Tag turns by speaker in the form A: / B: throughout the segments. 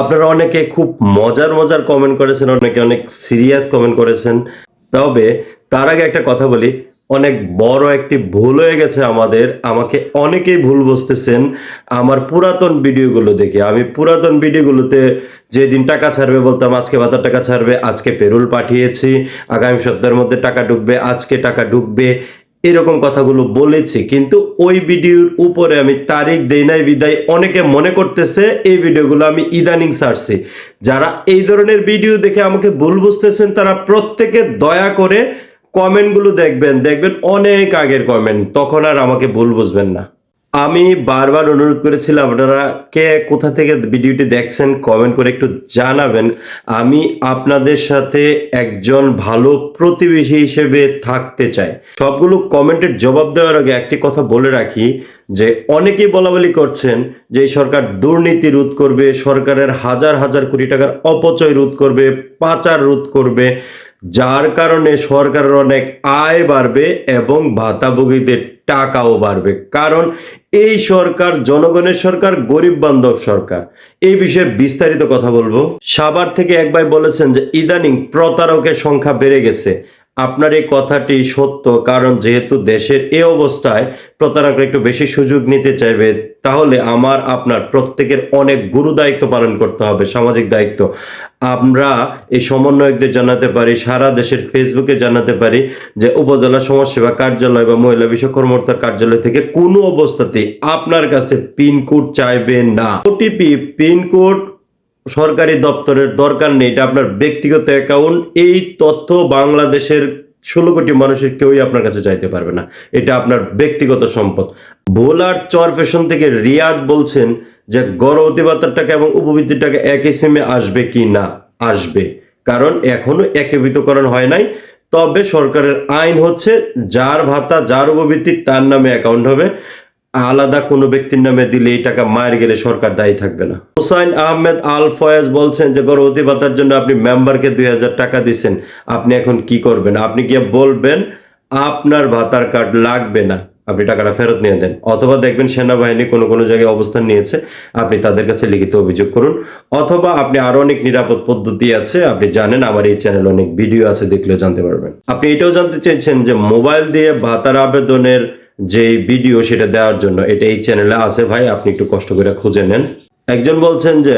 A: আপনারা অনেকে খুব মজার মজার কমেন্ট করেছেন, অনেকে অনেক সিরিয়াস কমেন্ট করেছেন। তবে তার আগে একটা কথা বলি, অনেক বড় একটি ভুল হয়ে গেছে আমাদের। আমাকে অনেকেই ভুল বুঝতেছেন আমার পুরাতন ভিডিওগুলো দেখে। আমি পুরাতন ভিডিওগুলোতে যেদিন টাকা ছাড়বে বলতাম, আজকে ভাতার টাকা ছাড়বে, আজকে পেরুল পাঠিয়েছি। আগামী সপ্তাহের মধ্যে টাকা ঢুকবে, আজকে টাকা ঢুকবে। এরকম কথাগুলো বলেছি, কিন্তু ওই ভিডিওর উপরে আমি তারিখ দেই নাই, বিদায়। অনেকে মনে করতেছে এই ভিডিওগুলো আমি ইদানিং সারছি। যারা এই ধরনের ভিডিও দেখে আমাকে ভুল বুঝতেছেন, তারা প্রত্যেকে দয়া করে কমেন্টগুলো দেখবেন। দেখবেন অনেক আগের কমেন্ট, তখন আর আমাকে ভুল বুঝবেন না। আমি বারবার অনুরোধ করেছিলাম, আপনারা কে, কোথা থেকে ভিডিওটি দেখছেন কমেন্ট করে একটু জানাবেন। আমি আপনাদের সাথে একজন ভালো প্রতিবেশী হিসেবে থাকতে চাই। সবগুলো কমেন্টের জবাব দেওয়ার আগে একটি কথা বলে রাখি, যে অনেকেই বলা বলি করছেন যে সরকার দুর্নীতি রোধ করবে, সরকারের হাজার হাজার কোটি টাকার অপচয় রোধ করবে, পাচার রোধ করবে, যার কারণে সরকারের অনেক আয় বাড়বে এবং ভাতাভোগীদের টাকাও বাড়বে। কারণ এই সরকার জনগণের সরকার, গরিব বান্ধব সরকার। এই বিষয়ে বিস্তারিত কথা বলব। সাবার থেকে এক ভাই বলেছেন যে, ইদানিং প্রতারকের সংখ্যা বেড়ে গেছে। আপনার এই কথাটি সত্য, কারণ যেহেতু দেশের এই অবস্থায় প্রতারকরা একটু বেশি সুযোগ নিতে চাইবে, তাহলে আমার, আপনার প্রত্যেকের অনেক গুরু দায়িত্ব পালন করতে হবে, সামাজিক দায়িত্ব। আমরা এই সমন্বয়কদের জানাতে পারি, সারা দেশের ফেসবুকে জানাতে পারি যে উপজেলা সমাজসেবা কার্যালয় বা মহিলা বিষয় কর্মকর্তার কার্যালয় থেকে কোনো অবস্থাতে আপনার কাছে পিনকোড চাইবে না। ওটিপি পিনকোড সরকারি দপ্তরের দরকার নেই, এটা আপনার ব্যক্তিগত অ্যাকাউন্ট এই তথ্য বাংলাদেশের ষোলো কোটি মানুষের কেউই আপনার কাছে চাইতে পারবে না। এটা আপনার ব্যক্তিগত সম্পদ। ভোলার চর ফ্যাশন থেকে রিয়াদ বলছেন যে গড় টাকা এবং উপবৃত্তির টাকা একই সিমে আসবে কি না আসবে। কারণ এখনও একীভূতকরণ হয় নাই। তবে সরকারের আইন হচ্ছে যার ভাতা, যার উপবৃত্তি তার নামে অ্যাকাউন্ট হবে। আলাদা কোনো ব্যক্তির নামে দিলে এই টাকা মায়ের গেলে সরকার দায়ী থাকবে না। হুসাইন আহমেদ আল ফয়েজ বলছেন যে গর্ভবতী ভাতার জন্য আপনি মেম্বারকে দুই হাজার টাকা দিচ্ছেন আপনি এখন কি করবেন? আপনি গিয়ে বলবেন, আপনার ভাতার কার্ড লাগবে না। আপনি টাকাটা ফেরত নিয়ে দেন অথবা দেখবেন সেনাবাহিনী কোনো কোনো জায়গায় অবস্থান নিয়েছে, আপনি তাদের কাছে লিখিত অভিযোগ করুন। অথবা আপনি আরও অনেক নিরাপদ পদ্ধতি আছে, আপনি জানেন আমার এই চ্যানেলে অনেক ভিডিও আছে, দেখলে জানতে পারবেন। আপনি এটাও জানতে চেয়েছেন যে মোবাইল দিয়ে ভাতার আবেদনের যে ভিডিও সেটা দেওয়ার জন্য, এটা এই চ্যানেলে আছে ভাই, আপনি একটু কষ্ট করে খুঁজে নেন। একজন বলছেন যে,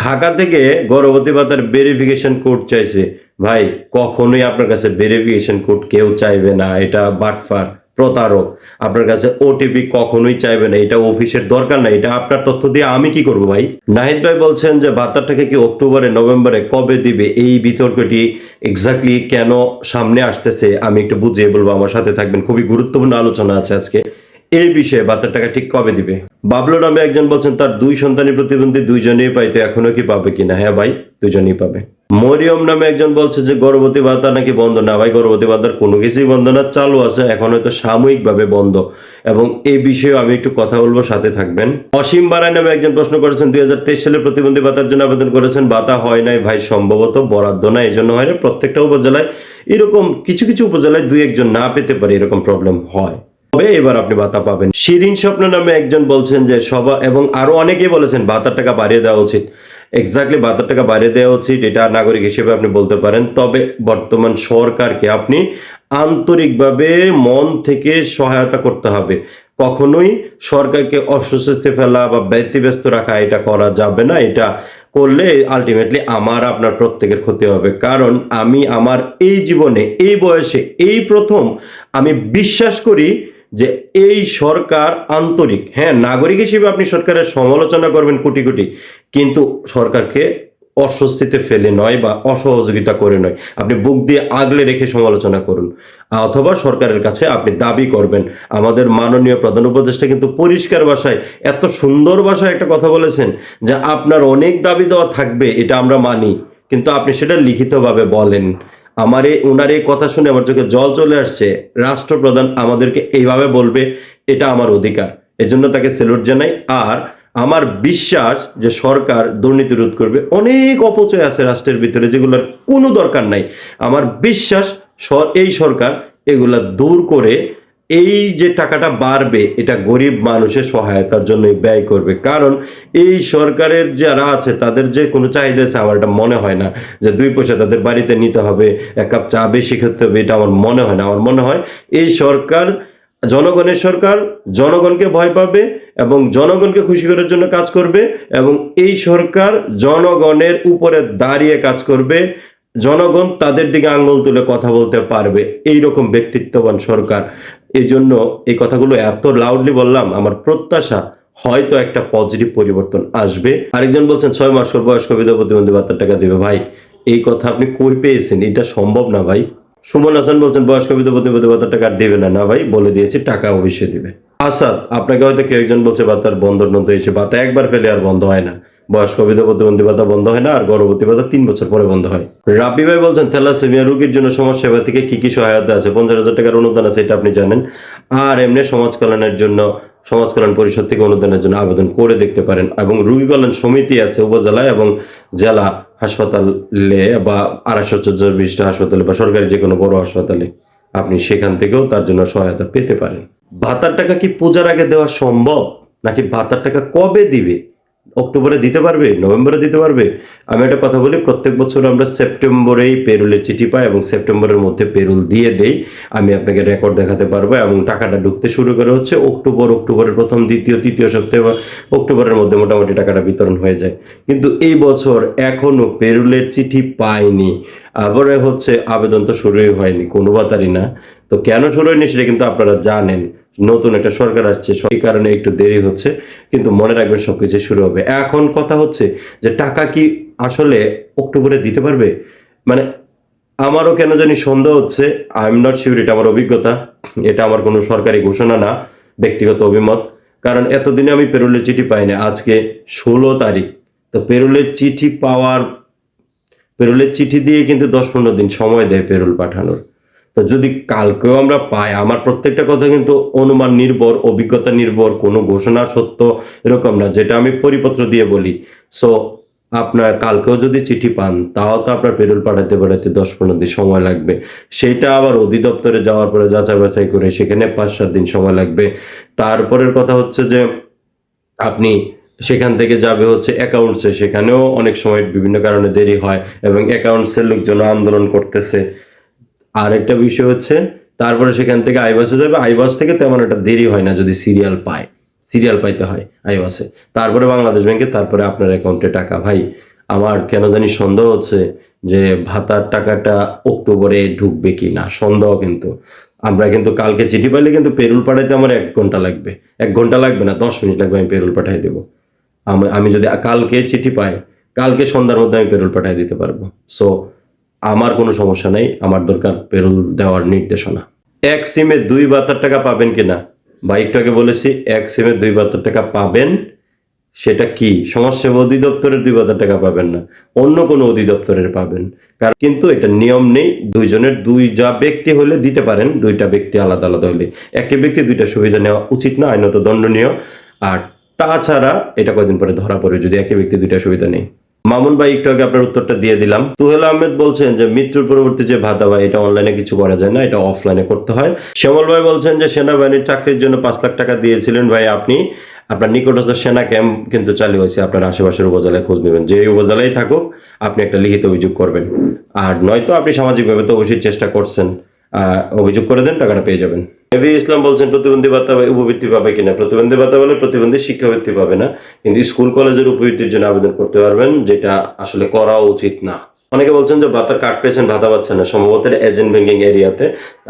A: ঢাকা থেকে গর্ভবতী ভাতার ভেরিফিকেশন কোড চাইছে। ভাই, কখনোই আপনার কাছে ভেরিফিকেশন কোড কেউ চাইবে না, এটা বাটফার। প্রতারক। আপনার কাছে ওটিপি কখনোই চাইবে না, এটা অফিসের দরকার নাই এটা আপনার তথ্য দিয়ে আমি কি করব ভাই? নাহিদ ভাই বলছেন যে ভাতারটাকে কি অক্টোবরে, নভেম্বরে কবে দিবে? এই বিতর্কটি এক্স্যাক্টলি কেন সামনে আসতেছে, আমি একটু বুঝিয়ে বলব, আমার সাথে থাকবেন। খুবই গুরুত্বপূর্ণ আলোচনা আছে আজকে। এই বিষয়ে ভাতার টাকা ঠিক কবে দিবে? বাবলু নামে একজন বলছেন, তার দুই সন্তানী প্রতিবন্ধী দুইজনেই পাইতো এখনও কি পাবে কিনা হ্যাঁ ভাই দুজনেই পাবে। মরিয়ম নামে একজন বলছে যে, গর্ভবতী ভাতা নাকি বন্ধ? না ভাই, গর্ভবতী ভাতার কোনো কিছুই বন্ধ না, চালু আছে, এখন হয়তো সাময়িকভাবে বন্ধ। এবং এই বিষয়ে আমি একটু কথা বলব, সাথে থাকবেন। অসীম বারায় নামে একজন প্রশ্ন করেছেন, দুই হাজার তেইশ সালে প্রতিবন্ধী ভাতার জন্য আবেদন করেছেন, ভাতা হয় নাই ভাই, সম্ভবত বরাদ্দ না এই জন্য হয় না, প্রত্যেকটা উপজেলায় এরকম কিছু কিছু উপজেলায় দুই একজন না পেতে পারে, এরকম প্রবলেম হয়। তবে এবার আপনি ভাতা পাবেন। শিরিন স্বপ্ন নামে একজন বলছেন যে সবা এবং আরও অনেকেই বলেছেন, ভাতার টাকা বাড়িয়ে দেওয়া উচিত। এক্স্যাক্টলি ভাতার টাকা বাড়িয়ে দেওয়া উচিত, এটা নাগরিক হিসেবে আপনি বলতে পারেন। তবে বর্তমান সরকারকে আপনি আন্তরিকভাবে মন থেকে সহায়তা করতে হবে। কখনোই সরকারকে অস্বস্তিতে ফেলা বা ব্যতিব্যস্ত রাখা এটা করা যাবে না। এটা করলে আলটিমেটলি আমার, আপনার প্রত্যেকের ক্ষতি হবে। কারণ আমি আমার এই জীবনে, এই বয়সে, এই প্রথম আমি বিশ্বাস করি যে এই সরকার আন্তরিক। হ্যাঁ নাগরিক হিসেবে আপনি সরকারের সমালোচনা করবেন কোটি কোটি, কিন্তু সরকারকে অস্বস্তিতে ফেলে নয় বা অসহযোগিতা করে নয়। আপনি বুক দিয়ে আগলে রেখে সমালোচনা করুন। অথবা সরকারের কাছে আপনি দাবি করবেন। আমাদের মাননীয় প্রধান উপদেষ্টা কিন্তু পরিষ্কার ভাষায়, এত সুন্দর ভাষায় একটা কথা বলেছেন যে আপনার অনেক দাবি দেওয়া থাকবে, এটা আমরা মানি। কিন্তু আপনি সেটা লিখিতভাবে বলেন। আমার এই ওনার এই কথা শুনে আমার চোখে জল চলে আসছে। রাষ্ট্রপ্রধান আমাদেরকে এইভাবে বলবে, এটা আমার অধিকার। এজন্য তাকে সেলুট জানাই। আর আমার বিশ্বাস যে সরকার দুর্নীতি রোধ করবে। অনেক অপচয় আছে রাষ্ট্রের ভিতরে, যেগুলোর কোনো দরকার নাই। আমার বিশ্বাস এই সরকার এগুলা দূর করে এই যে টাকাটা বাড়বে, এটা গরিব মানুষের সহায়তার জন্য ব্যয় করবে। কারণ এই সরকারের যারা আছে, তাদের যে কোনো চাহিদা আছে, আমার এটা মনে হয় না যে দুই পয়সা তাদের বাড়িতে নিতে হবে, এক কাপ চা বেশি খেতে হবে, এটা আমার মনে হয় না। আমার মনে হয় এই সরকার, জনগণের সরকার জনগণকে ভয় পাবে এবং জনগণকে খুশি করার জন্য কাজ করবে এবং এই সরকার জনগণের উপরে দাঁড়িয়ে কাজ করবে। জনগণ তাদের দিকে আঙ্গুল তুলে কথা বলতে পারবে। এই রকম ব্যক্তিত্ববান সরকার। এই জন্য এই কথাগুলো এত লাউডলি বললাম, আমার প্রত্যাশা হয়তো একটা পজিটিভ পরিবর্তন আসবে। আরেকজন বলছেন, ছয় মাস বয়স্ক বিধবা প্রতিবন্ধী ভাতার টাকা দেবে। ভাই, এই কথা আপনি কই পেয়েছেন? এটা সম্ভব না ভাই। সুমন হাসান বলছেন, বয়স্ক বিধবা প্রতিবন্ধী ভাতার টাকা দেবে না। না ভাই, বলে দিয়েছি, টাকা অবশ্যই দিবে। আসাদ, আপনাকে হয়তো কেউ একজন বলছে ভাতার বন্ধ নন্দ এসে ভাতা একবার ফেলে আর বন্ধ হয় না। বয়স্ক বিধবা প্রতিবন্ধী ভাতা বন্ধ হয় না, আর গর্ভবতী ভাতা তিন বছর পরে বন্ধ হয়। রাব্বি ভাই বলছেন, থ্যালাসেমিয়া রোগীর জন্য সমাজ সেবা থেকে কি কি সহায়তা আছে? পঞ্চাশ হাজার টাকার অনুদান আছে, এটা আপনি জানেন। আর এমনি সমাজ কল্যাণের জন্য, সমাজ কল্যাণ পরিষদ থেকে অনুদানের জন্য আবেদন করে দেখতে পারেন। এবং রোগী কল্যাণ সমিতি আছে উপজেলায় এবং জেলা হাসপাতালে বা আড়াইশো চোদ্দ বিশিষ্ট হাসপাতালে বা সরকারি যে কোনো বড় হাসপাতালে আপনি সেখান থেকেও তার জন্য সহায়তা পেতে পারেন। ভাতার টাকা কি পূজার আগে দেওয়া সম্ভব? নাকি ভাতার টাকা কবে দিবে? অক্টোবরে দিতে পারবে? নভেম্বরে দিতে পারবে? আমি একটা কথা বলি, প্রত্যেক বছর আমরা সেপ্টেম্বরেই পেরুলের চিঠি পাই এবং সেপ্টেম্বরের মধ্যে পেরুল দিয়ে দেই। আমি আপনাকে রেকর্ড দেখাতে পারব এবং টাকাটা ঢুকতে শুরু করে হচ্ছে অক্টোবর, অক্টোবরের প্রথম, দ্বিতীয়, তৃতীয় সপ্তাহে বা অক্টোবরের মধ্যে মোটামুটি টাকাটা বিতরণ হয়ে যায়। কিন্তু এই বছর এখনও পেরুলের চিঠি পাইনি। আবারে হচ্ছে আবেদন তো শুরুই হয়নি, কোনো বাতারই না। তো কেন শুরু হয়নি সেটা কিন্তু আপনারা জানেন। নতুন একটা সরকার আসছে সেই কারণে একটু দেরি হচ্ছে, কিন্তু মনে রাখবেন সবকিছু শুরু হবে। এখন কথা হচ্ছে যে টাকা কি আসলে অক্টোবরে দিতে পারবে? মানে আমারও কেন জানি সন্দেহ হচ্ছে আই এম নট শিওর এটা আমার অভিজ্ঞতা, এটা আমার কোনো সরকারি ঘোষণা না, ব্যক্তিগত অভিমত, কারণ এতদিনে আমি পেরুলের চিঠি পাইনি আজকে ষোলো তারিখ। তো পেরুলের চিঠি পাওয়ার, পেরুলের চিঠি দিয়ে কিন্তু দশ পনেরো দিন সময় দেয় পেরুল পাঠানোর। তো যদি কালকেও আমরা পাই, আমার প্রত্যেকটা কথা কিন্তু অনুমান নির্ভর, অভিজ্ঞতা নির্ভর, কোনো ঘোষণা সত্য এরকম না, যেটা আমি পরিপত্র দিয়ে বলি। সো আপনার কালকেও যদি চিঠি পান, তাও তো আপনার পেরুল পাঠাতে পাঠাতে দশ পনেরো দিন সময় লাগবে। সেটা আবার অধিদপ্তরে যাওয়ার পরে যাচাই বাছাই করে সেখানে পাঁচ সাত দিন সময় লাগবে। তারপরের কথা হচ্ছে যে, আপনি সেখান থেকে যাবে হচ্ছে অ্যাকাউন্টসে সেখানেও অনেক সময় বিভিন্ন কারণে দেরি হয় এবং অ্যাকাউন্টসের লোকজন আন্দোলন করতেছে। আর একটা বিষয় হচ্ছে, তারপরে সেখান থেকে আইবাসে যাবে। আইবাস থেকে তেমন একটা দেরি হয় না যদি সিরিয়াল পায়। সিরিয়াল পাইতে হয় আইবাসে তারপরে বাংলাদেশ ব্যাংকে, তারপরে আপনার অ্যাকাউন্টে টাকা। ভাই, আমার কেন জানি সন্দেহ হচ্ছে যে ভাতার টাকাটা অক্টোবরে ঢুকবে কি না সন্দেহ কিন্তু। আমরা কিন্তু কালকে চিঠি পাইলে কিন্তু পেরুল পাঠাইতে আমার এক ঘণ্টা লাগবে। এক ঘণ্টা লাগবে না, দশ মিনিট লাগবে আমি পেরুল পাঠাই দেবো। আমি আমি যদি কালকে চিঠি পাই, কালকে সন্ধ্যার মধ্যে আমি পেরুল পাঠিয়ে দিতে পারব। সো আমার কোনো সমস্যা নেই, আমার দরকার পেরুল দেওয়ার নির্দেশনা। এক সিমে দুই বাহাত্তর টাকা পাবেন কিনা? বা একটু আগে বলেছি, এক সিমে দুই বাহাত্তর টাকা পাবেন, সেটা কি? সমাজসেবা অধিদপ্তরের দুই হাজার টাকা পাবেন না, অন্য কোনো অধিদপ্তরের পাবেন। কারণ কিন্তু এটা নিয়ম নেই, দুইজনের দুই যা ব্যক্তি হলে দিতে পারেন, দুইটা ব্যক্তি আলাদা আলাদা হলে। একই ব্যক্তি দুইটা সুবিধা নেওয়া উচিত না আইনত দণ্ডনীয়। আর তাছাড়া এটা কয়দিন পরে ধরা পড়বে, যদি একই ব্যক্তি দুইটা সুবিধা নেই। মামুন ভাই, একটু আগে আপনার উত্তরটা দিয়ে দিলাম। তুহেল আহমেদ বলছেন যে, মৃত্যুর পরবর্তী যে ভাতা ভাই এটা অনলাইনে কিছু করা যায় না, এটা অফলাইনে করতে হয়। শ্যামল ভাই বলছেন যে, সেনাবাহিনীর চাকরির জন্য পাঁচ লাখ টাকা দিয়েছিলেন। ভাই, আপনি, আপনার নিকটস্থ সেনা ক্যাম্প কিন্তু চালু হয়েছে। আপনার আশেপাশের উপজেলায় খোঁজ নেবেন। যে উপজেলায় থাকুক, আপনি একটা লিখিত অভিযোগ করবেন। আর নয়তো আপনি সামাজিকভাবে তো অবশ্যই চেষ্টা করছেন। অভিযোগ করে দেন, টাকাটা পেয়ে যাবেন। নবী ইসলাম বলছেন, প্রতিবন্ধী ভাতা উপবৃত্তি পাবে কিনা? প্রতিবন্ধী ভাতা বলে প্রতিবন্ধী শিক্ষাবৃত্তি পাবে না, কিন্তু স্কুল, কলেজের উপবৃত্তির জন্য আবেদন করতে পারবেন, যেটা আসলে করা উচিত না। অনেকে বলছেন যে, ভাতার কার্ড পেয়েছেন, ভাতা পাচ্ছেন না। সম্ভবত এজেন্ট ব্যাংকিং এরিয়াতে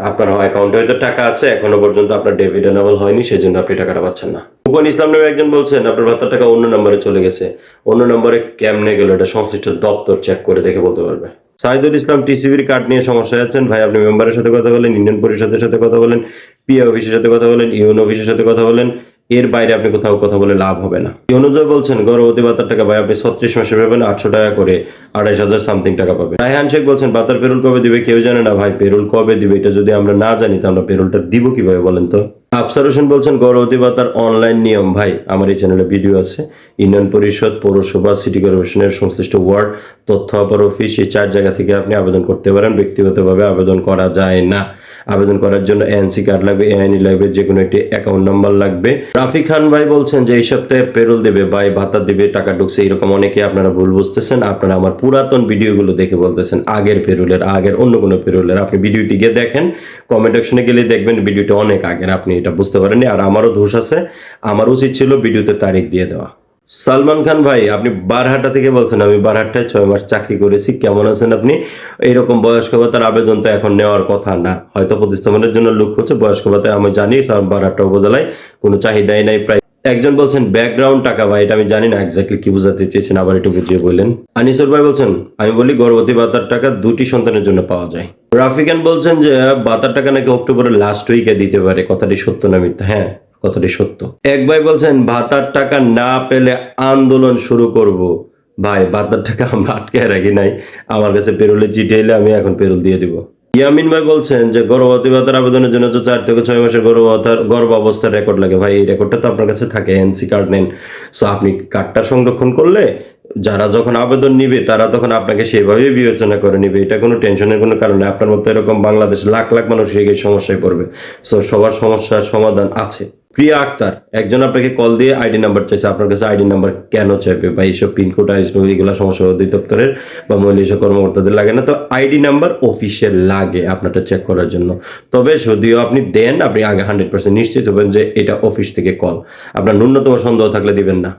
A: আপনার অ্যাকাউন্টে হয়তো টাকা আছে, এখনও পর্যন্ত আপনার ডেবিট এনেবল হয়নি, সেজন্য আপনি টাকাটা পাচ্ছেন না। ফুকন ইসলাম নামে একজন বলছেন, আপনার ভাতার টাকা অন্য নম্বরে চলে গেছে। অন্য নম্বরে কেমনে গেল? এটা সংশ্লিষ্ট দপ্তর চেক করে দেখে বলতে পারবে। সাইদুল ইসলাম টিসিবির কার্ড নিয়ে সমস্যায় আছেন। ভাই, আপনি মেম্বারের সাথে কথা বলেন ইউনিয়ন পরিষদের সাথে কথা বলেন। পিএ অফিসের সাথে কথা বলেন ইউন অফিসের সাথে কথা বলেন, এর বাইরে আপনি কোথাও কথা বলে লাভ হবে না। অনুজয় বলছেন, গর্ভবতী ভাতার টাকা ভাই, আপনি ছত্রিশ মাসে পাবেন আটশো টাকা করে আড়াইশ হাজার সামথিং টাকা পাবেন। রায়হান শেখ বলছেন ভাতার পেরুল কবে দিবে কেউ জানে না ভাই, পেরুল কবে দিবে এটা যদি আমরা না জানি তো আমরা পেরুলটা দিব কীভাবে বলেন তো? আফসার হোসেন বলছেন, গর্ভবতী ভাতার অনলাইন নিয়ম, ভাই, আমার এই চ্যানেলে ভিডিও আছে। ইউনিয়ন পরিষদ, পৌরসভা সিটি কর্পোরেশনের সংশ্লিষ্ট ওয়ার্ড তথ্য অপর অফিস এই চার জায়গা থেকে আপনি আবেদন করতে পারেন, ব্যক্তিগতভাবে আবেদন করা যায় না। আবেদন করার জন্য এনসি কার্ড লাগবে, এআইনি লাগবে যে কোনো একটি অ্যাকাউন্ট নাম্বার লাগবে। রাফি খান ভাই বলছেন যে, এই সপ্তাহে পেরোল দেবে, ভাই ভাতা দেবে, টাকা ঢুকছে, এরকম অনেকে আপনারা ভুল বুঝতেছেন। আপনারা আমার পুরাতন ভিডিওগুলো দেখে বলতেছেন, আগের পেরোলের আগের অন্য কোনো পেরোলের আপনি ভিডিওটি গিয়ে দেখেন কমেন্ট অপশনে গেলে দেখবেন ভিডিওটা অনেক আগের, আপনি এটা বুঝতে পারেননি। আর আমারও দোষ আছে, আমার উচিত ছিল ভিডিওতে তারিখ দিয়ে দেওয়া। সালমান খান ভাই, আপনি বারহাটা থেকে বলছেন, আমি বারহাটায় ছয় মাস চাকরি করেছি, কেমন আছেন আপনি? এইরকম বয়স্ক ভাতার আবেদন তো এখন নেওয়ার কথা না। হয়তো প্রতিস্থাপনের জন্য লক্ষ্য হচ্ছে, বয়স্ক ভাতায় আমি জানি বারহাটা উপজেলায় কোনো চাহিদাই নাই প্রায়। একজন বলছেন ব্যাকগ্রাউন্ড টাকা ভাই, এটা আমি জানি না এক্স্যাক্টলি কি বোঝাতে চেয়েছেন, আবার একটু বুঝিয়ে বললেন। আনিসুর ভাই বলছেন, আমি বলি গর্ভবতী ভাতার টাকা দুটি সন্তানের জন্য পাওয়া যায়। রাফিকান বলছেন যে, ভাতার টাকা নাকি অক্টোবরের লাস্ট উইকে দিতে পারে, কথাটি সত্য না মিথ্যা? হ্যাঁ। কথাটি সত্য। এক ভাই বলছেন, ভাতার টাকা না পেলে আন্দোলন শুরু করব। ভাই, ভাতার টাকা আমরা আটকে রাখি নাই। আমার কাছে পেরোলে চিঠি এলে আমি এখন পেরোল দিয়ে দিব। ইয়ামিন ভাই বলছেন যে, গর্ভবতী ভাতার আবেদনের জন্য তো চার থেকে ছয় মাসের গর্ভবতার গর্ভ অবস্থার রেকর্ড লাগে। ভাই, এই রেকর্ডটা তো আপনার কাছে থাকে এনসি কার্ড নেন। সো আপনি কার্ডটা সংরক্ষণ করলে যারা যখন আবেদন নিবে, তারা তখন আপনাকে সেভাবেই বিবেচনা করে নিবে। এটা কোনো টেনশনের কোনো কারণ আপনার মতো এরকম বাংলাদেশ লাখ লাখ মানুষ এই সমস্যায় পড়বে। সো সবার সমস্যার সমাধান আছে। প্রিয়া আক্তার, একজন আপনাকে কল দিয়ে আইডি নাম্বার চাইছে, আপনার কাছে আইডি নাম্বার কেন চাইবে? বা এইসব পিনকোড আইসনো এগুলো সমস্যা অধিদপ্তরের বা মহিলা কর্মকর্তাদের লাগে না। তো আইডি নাম্বার অফিসে লাগে আপনারটা চেক করার জন্য। তবে যদিও আপনি দেন, আপনি আগে হান্ড্রেড পার্সেন্ট নিশ্চিত হবেন যে এটা অফিস থেকে কল আপনার ন্যূনতম সন্দেহ থাকলে দিবেন না।